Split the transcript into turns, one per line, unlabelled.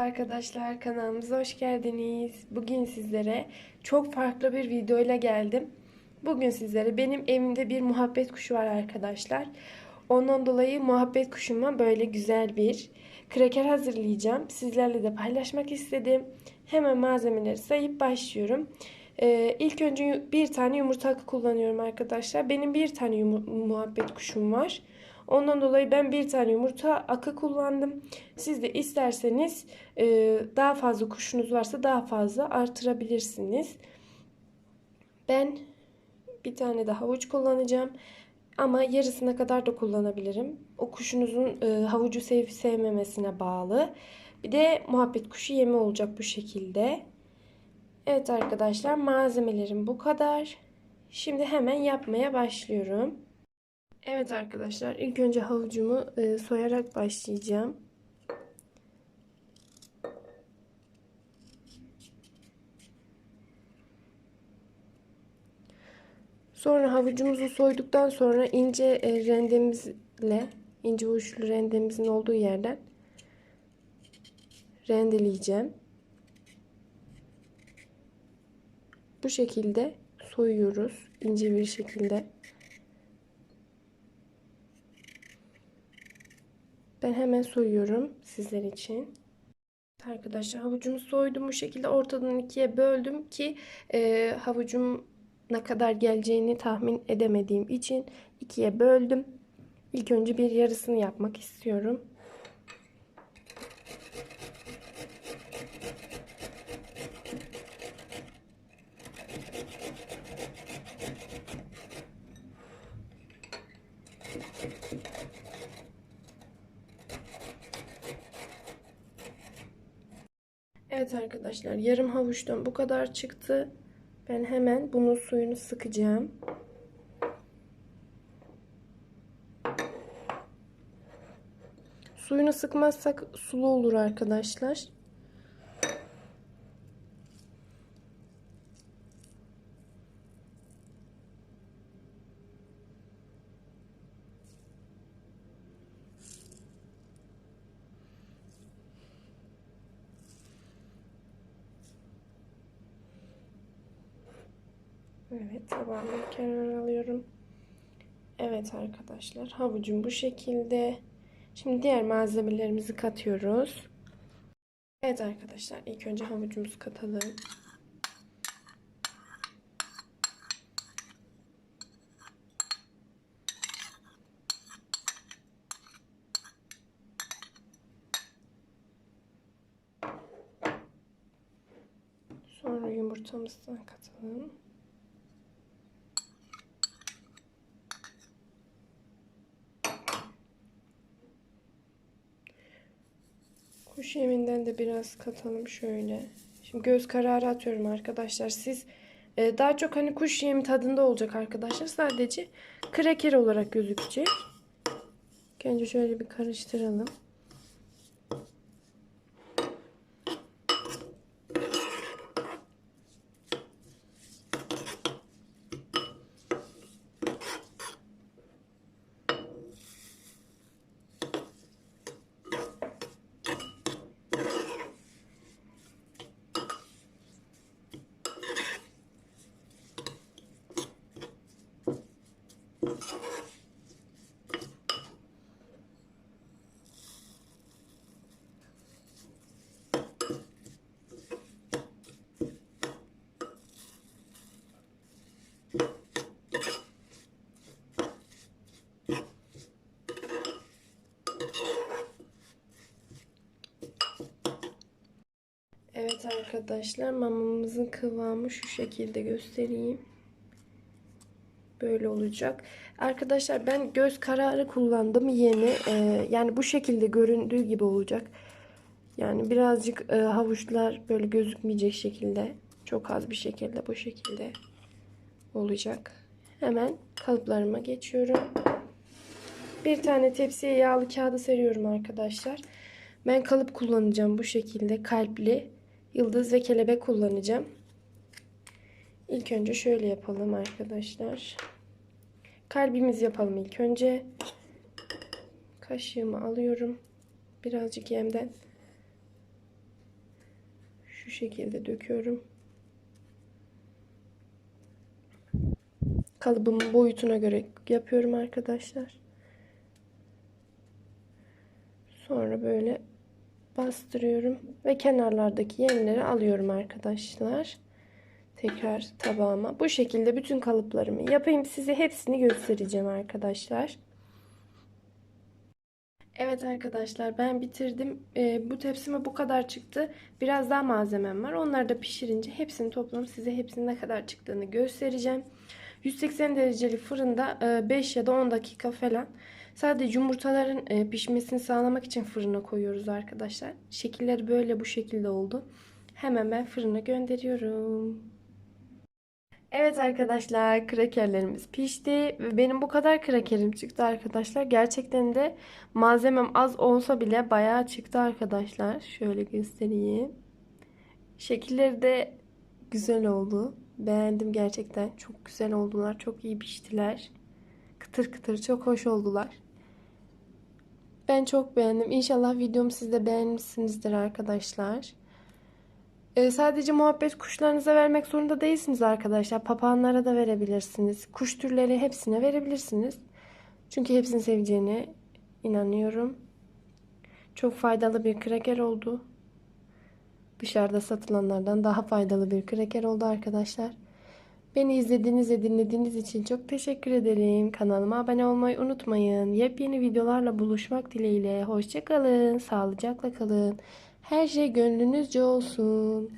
Arkadaşlar kanalımıza hoş geldiniz. Bugün sizlere çok farklı bir videoyla geldim. Bugün sizlere benim evimde bir muhabbet kuşu var arkadaşlar. Ondan dolayı muhabbet kuşuma böyle güzel bir kraker hazırlayacağım. Sizlerle de paylaşmak istedim. Hemen malzemeleri sayıp başlıyorum. Ee, ilk önce bir tane yumurta kullanıyorum arkadaşlar. Benim bir tane muhabbet kuşum var. Ondan dolayı ben bir tane yumurta akı kullandım. Siz de isterseniz e, daha fazla kuşunuz varsa daha fazla artırabilirsiniz. Ben bir tane de havuç kullanacağım. Ama yarısına kadar da kullanabilirim. O kuşunuzun e, havucu sevip sevmemesine bağlı. Bir de muhabbet kuşu yemi olacak bu şekilde. Evet arkadaşlar malzemelerim bu kadar. Şimdi hemen yapmaya başlıyorum. Evet arkadaşlar ilk önce havucumu e, soyarak başlayacağım. Sonra havucumuzu soyduktan sonra ince e, rendemizle ince uçlu rendemizin olduğu yerden rendeleyeceğim. Bu şekilde soyuyoruz ince bir şekilde. Ben hemen soyuyorum sizler için. Arkadaşlar havucumu soydum bu şekilde ortadan ikiye böldüm ki e, havucum ne kadar geleceğini tahmin edemediğim için ikiye böldüm. İlk önce bir yarısını yapmak istiyorum. Evet arkadaşlar yarım havuçtan bu kadar çıktı. Ben hemen bunun suyunu sıkacağım. Suyunu sıkmazsak sulu olur arkadaşlar. Evet tabağımı kenara alıyorum. Evet arkadaşlar havucum bu şekilde. Şimdi diğer malzemelerimizi katıyoruz. Evet arkadaşlar ilk önce havucumuzu katalım. Sonra yumurtamızı katalım. Kuş yeminden de biraz katalım şöyle. Şimdi göz kararı atıyorum arkadaşlar. Siz e, daha çok hani kuş yemi tadında olacak arkadaşlar. Sadece kraker olarak gözükecek. Önce şöyle bir karıştıralım. Evet arkadaşlar mamamızın kıvamı şu şekilde göstereyim. Böyle olacak. Arkadaşlar ben göz kararı kullandım yeni. Ee, yani bu şekilde göründüğü gibi olacak. Yani birazcık e, havuçlar böyle gözükmeyecek şekilde. Çok az bir şekilde bu şekilde olacak. Hemen kalıplarıma geçiyorum. Bir tane tepsiye yağlı kağıdı seriyorum arkadaşlar. Ben kalıp kullanacağım bu şekilde kalpli yıldız ve kelebek kullanacağım. İlk önce şöyle yapalım arkadaşlar. Kalbimiz yapalım ilk önce. Kaşığımı alıyorum. Birazcık yemden Şu şekilde döküyorum. Kalıbımın boyutuna göre yapıyorum arkadaşlar. Sonra böyle bastırıyorum ve kenarlardaki yemleri alıyorum arkadaşlar. Tekrar tabağıma. Bu şekilde bütün kalıplarımı yapayım. Size hepsini göstereceğim arkadaşlar. Evet arkadaşlar ben bitirdim. Ee, bu tepsime bu kadar çıktı. Biraz daha malzemem var. Onları da pişirince hepsini toplam size hepsinin ne kadar çıktığını göstereceğim. 180 dereceli fırında 5 ya da 10 dakika falan. Sadece yumurtaların e, pişmesini sağlamak için fırına koyuyoruz arkadaşlar. Şekilleri böyle bu şekilde oldu. Hemen ben fırına gönderiyorum. Evet arkadaşlar krakerlerimiz pişti ve benim bu kadar krakerim çıktı arkadaşlar. Gerçekten de malzemem az olsa bile bayağı çıktı arkadaşlar. Şöyle göstereyim. Şekilleri de güzel oldu. Beğendim gerçekten. Çok güzel oldular. Çok iyi piştiler. Kıtır kıtır çok hoş oldular. Ben çok beğendim. İnşallah videomu siz de beğenmişsinizdir arkadaşlar. Ee, sadece muhabbet kuşlarınıza vermek zorunda değilsiniz arkadaşlar. Papağanlara da verebilirsiniz. Kuş türleri hepsine verebilirsiniz. Çünkü hepsini seveceğine inanıyorum. Çok faydalı bir kraker oldu. Dışarıda satılanlardan daha faydalı bir kraker oldu arkadaşlar. Beni izlediğiniz ve dinlediğiniz için çok teşekkür ederim. Kanalıma abone olmayı unutmayın. Yepyeni videolarla buluşmak dileğiyle. Hoşçakalın. Sağlıcakla kalın. Her şey gönlünüzce olsun.